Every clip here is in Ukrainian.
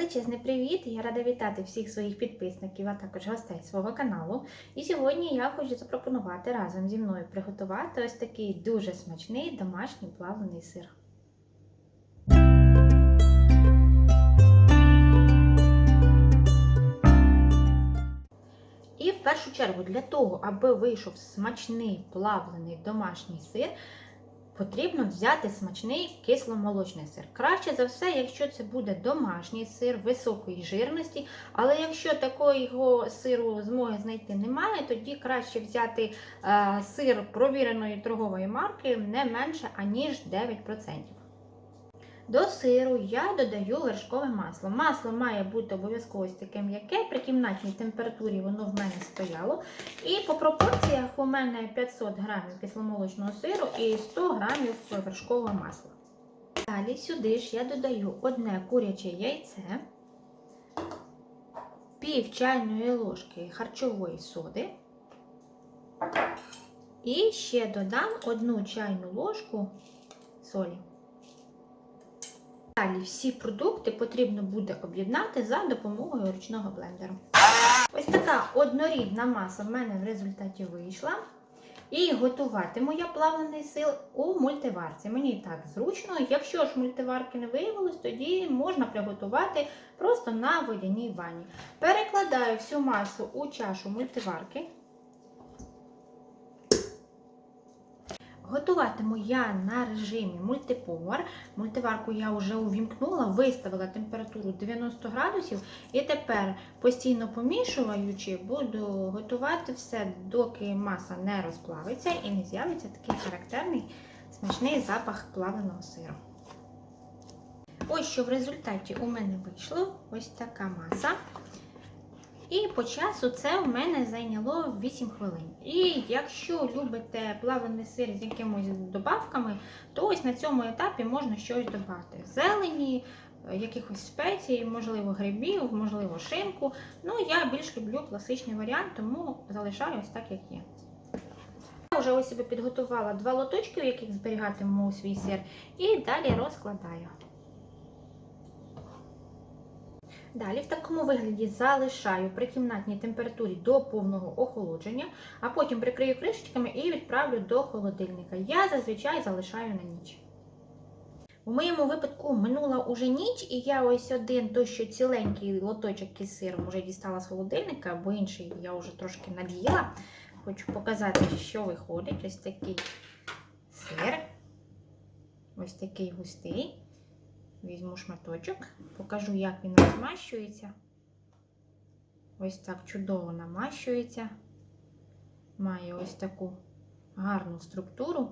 Величезний привіт! Я рада вітати всіх своїх підписників, а також гостей свого каналу. І сьогодні я хочу запропонувати разом зі мною приготувати ось такий дуже смачний домашній плавлений сир. І в першу чергу для того, аби вийшов смачний плавлений домашній сир, потрібно взяти смачний кисломолочний сир. Краще за все, якщо це буде домашній сир високої жирності, але якщо такого сиру змоги знайти немає, тоді краще взяти е, сир провіреної торгової марки не менше аніж 9%. До сиру я додаю вершкове масло. Масло має бути обов'язково ось таке м'яке, при кімнатній температурі воно в мене стояло. І по пропорціях у мене 500 грамів кисломолочного сиру і 100 грамів вершкового масла. Далі сюди ж я додаю одне куряче яйце, пів чайної ложки харчової соди. І ще додам одну чайну ложку солі. Далі всі продукти потрібно буде об'єднати за допомогою ручного блендеру. Ось така однорідна маса в мене в результаті вийшла. І готуватиму я плавлений сил у мультиварці. Мені і так зручно. Якщо ж мультиварки не виявилось, тоді можна приготувати просто на водяній ванні. Перекладаю всю масу у чашу мультиварки. Готуватиму я на режимі мультиповар. Мультиварку я вже увімкнула, виставила температуру 90 градусів. І тепер, постійно помішуючи, буду готувати все, доки маса не розплавиться і не з'явиться такий характерний смачний запах плавленого сиру. Ось що в результаті у мене вийшло ось така маса. І по часу це в мене зайняло 8 хвилин. І якщо любите плавлений сир з якимось добавками, то ось на цьому етапі можна щось додати. Зелені, якихось спецій, можливо, грибів, можливо, шинку. Ну, я більш люблю класичний варіант, тому залишаю ось так, як є. Я вже ось себе підготувала два лоточки, в яких зберігатиму свій сир, і далі розкладаю. Далі в такому вигляді залишаю при кімнатній температурі до повного охолодження, а потім прикрию кришечками і відправлю до холодильника. Я зазвичай залишаю на ніч. У моєму випадку минула уже ніч, і я ось один той, що ціленький лоточок із сиром вже дістала з холодильника, бо інший я вже трошки над'їла. Хочу показати, що виходить. Ось такий сир. Ось такий густий. Візьму шматочок, покажу, як він розмащується. Ось так чудово намащується. Має ось таку гарну структуру.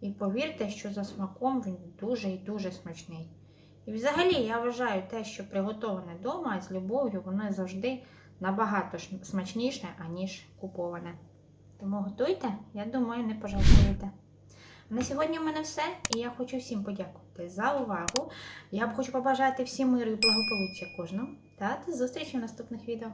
І повірте, що за смаком він дуже і дуже смачний. І взагалі, я вважаю те, що приготоване вдома з любов'ю, воно завжди набагато смачніше, аніж куповане. Тому готуйте, я думаю, не пожалкуєте. На сьогодні в мене все, і я хочу всім подякувати за увагу. Я б хочу побажати всім миру і благополуччя кожному та до зустрічі в наступних відео.